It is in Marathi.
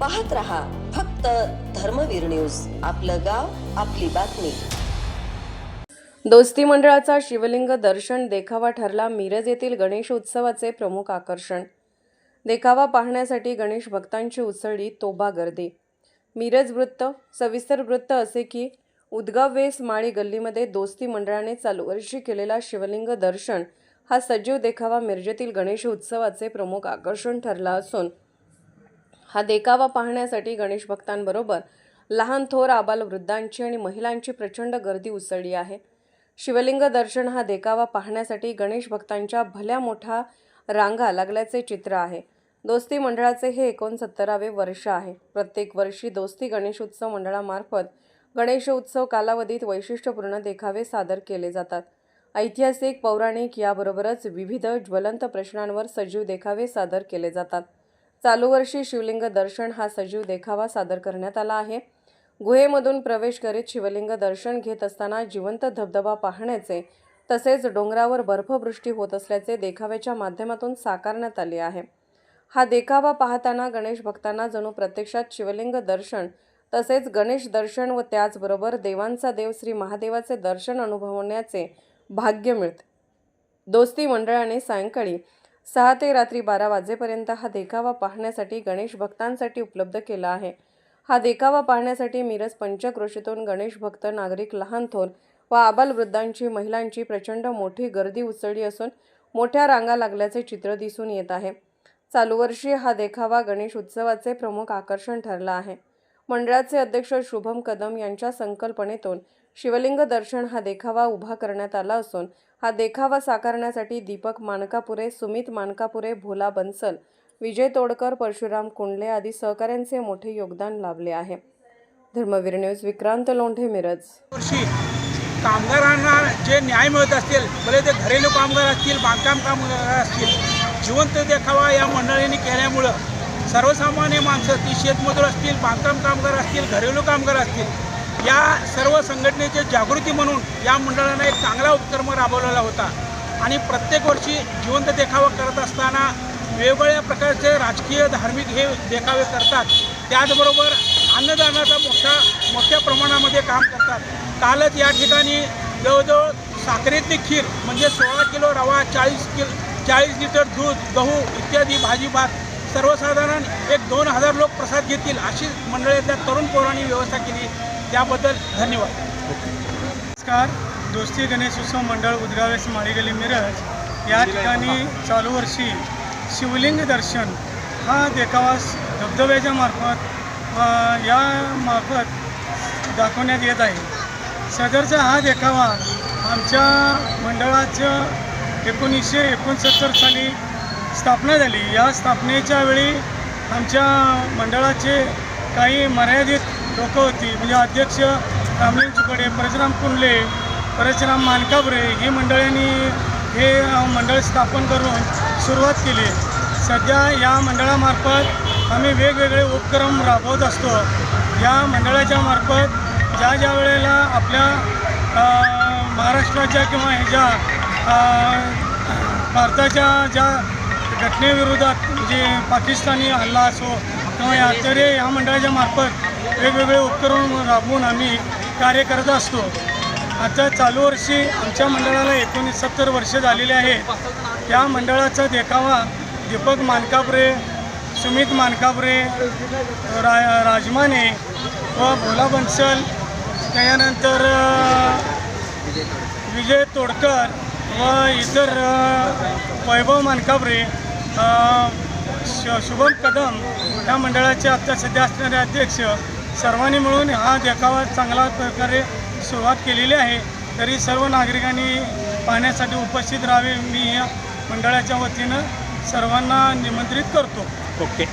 पाहत रहा फक्त धर्मवीर न्यूज. आपलं गाव आपली बातमी. दोस्ती मंडळाचा शिवलिंग दर्शन देखावा ठरला मिरज येथील गणेश उत्सवाचे प्रमुख आकर्षण. देखावा पाहण्यासाठी गणेश भक्तांची उसळली तोबा गर्दी. मिरज वृत्त सविस्तर वृत्त असे की उदगाव वेस माळी गल्लीमध्ये दोस्ती मंडळाने चालू वर्षी केलेला शिवलिंग दर्शन हा सजीव देखावा मिरजेतील गणेश उत्सवाचे प्रमुख आकर्षण ठरला असून हा देखावा पाहण्यासाठी गणेश भक्तांबरोबर लहान थोर आबाल वृद्धांची आणि महिलांची प्रचंड गर्दी उसळली आहे. शिवलिंग दर्शन हा देखावा पाहण्यासाठी गणेश भक्तांच्या भल्या मोठा रांगा लागल्याचे चित्र आहे. दोस्ती मंडळाचे हे एकोणसत्तरावे वर्ष आहे. प्रत्येक वर्षी दोस्ती गणेश उत्सव मंडळामार्फत गणेश उत्सव कालावधीत वैशिष्ट्यपूर्ण देखावे सादर केले जातात. ऐतिहासिक पौराणिक याबरोबरच विविध ज्वलंत प्रश्नांवर सजीव देखावे सादर केले जातात. चालू वर्षी शिवलिंग दर्शन हा सजीव देखावा सादर करण्यात आला आहे. गुहेमधून प्रवेश करीत शिवलिंग दर्शन घेत असताना जिवंत धबधबा पाहण्याचे तसेच डोंगरावर बर्फवृष्टी होत असल्याचे देखाव्याच्या माध्यमातून साकारण्यात आले आहे. हा देखावा पाहताना गणेश भक्तांना जणू प्रत्यक्षात शिवलिंग दर्शन तसेच गणेश दर्शन व त्याचबरोबर देवांचा देव श्री महादेवाचे दर्शन अनुभवण्याचे भाग्य मिळते. दोस्ती मंडळाने सायंकाळी सहा ते रात्री बारा वाजेपर्यंत हा देखावा पाहण्यासाठी गणेश भक्तांसाठी उपलब्ध केला आहे. हा देखावा पाहण्यासाठी मिरज पंचक्रोशीतून गणेश भक्त नागरिक लहान थोर व आबालवृद्धांची महिलांची प्रचंड मोठी गर्दी उसळली असून मोठ्या रांगा लागल्याचे चित्र दिसून येत आहे. चालू वर्षी हा देखावा गणेश उत्सवाचे प्रमुख आकर्षण ठरला आहे. मंडळाचे अध्यक्ष शुभम कदम यांच्या संकल्पनेतून शिवलिंग दर्शन हा देखावा उभा करण्यात आला असून हा देखावा साकारण्यासाठी दीपक मानकापुरे सुमित मानकापुरे भोला बन्सल विजय तोडकर परशुराम कुंडले आदी सहकाऱ्यांचे मोठे योगदान लाभले आहे. धर्मवीर न्यूज विक्रांत लोंढे मिरज. कामगारांना जे न्याय मिळत असतील भले ते घरेलू कामगार असतील बांधकाम कामगार असतील जिवंत देखावा या मंडळींनी केल्यामुळं सर्वसामान्य माणसं ती शेतमजूर असतील बांधकाम कामगार असतील घरेलू कामगार असतील या सर्व संघटनेची जागृती म्हणून या मंडळानं एक चांगला उपक्रम राबवलेला होता. आणि प्रत्येक वर्षी जिवंत देखावा करत असताना वेगवेगळ्या प्रकारचे राजकीय धार्मिक हे देखावे करतात. त्याचबरोबर अन्नदानाचा मोठा मोठ्या प्रमाणामध्ये काम करतात. कालच या ठिकाणी जवळजवळ साखरेतली खीर म्हणजे सोळा किलो रवा चाळीस किलो चाळीस लिटर दूध गहू इत्यादी भाजी भात सर्वसाधारण एक दोन हजार लोक प्रसाद घेतील अशी मंडळीतल्या तरुण पोरांनी व्यवस्था केली. त्याबद्दल धन्यवाद. नमस्कार. दोस्ती गणेश उत्सव मंडळ उदगावेस माळीगली मिरज. या ठिकाणी चालू वर्षी शिवलिंग दर्शन हा देखावास धबधब्याच्या मार्फत या मार्फत दाखवण्यात येत आहे. सदरचा हा देखावा आमच्या मंडळाचं एकोणीसशे एकोणसत्तर साली स्थापना झाली. या स्थापनेच्या वेळी आमच्या मंडळाचे काही मर्यादित लोक होती. म्हणजे अध्यक्ष रामलिंग चुकडे परशुराम कुंडले परशुराम मानकाबरे ही मंडळांनी हे मंडळ स्थापन करून सुरुवात केली. सध्या या मंडळामार्फत आम्ही वेगवेगळे उपक्रम राबवत असतो. या मंडळाच्या मार्फत ज्या ज्या वेळेला आपल्या महाराष्ट्राच्या किंवा ह्याच्या ज्या भारताच्या ज्या घटनेविरोधात म्हणजे पाकिस्तानी हल्ला असो किंवा या तरी या मंडळाच्या मार्फत वेगवेगळे उपक्रम राबवून आम्ही कार्य करत असतो. आता चालू वर्षी आमच्या मंडळाला एकोणीस सत्तर वर्ष झालेले आहेत या मंडळाचा देखावा दीपक मानकापुरे सुमित मानकापुरे रा राजमाने व भोला बन्सल त्याच्यानंतर विजय तोडकर व इतर वैभव मानकापुरे श शुभम कदम या मंडळाचे आता सध्या असणारे अध्यक्ष सर्वांनी मिळून हा देखावा चांगला प्रकारे सुरुवात केलेली आहे. तरी सर्व नागरिकांनी पाहण्यासाठी उपस्थित राहावे मी या मंडळाच्या वतीनं सर्वांना निमंत्रित करतो. ओके.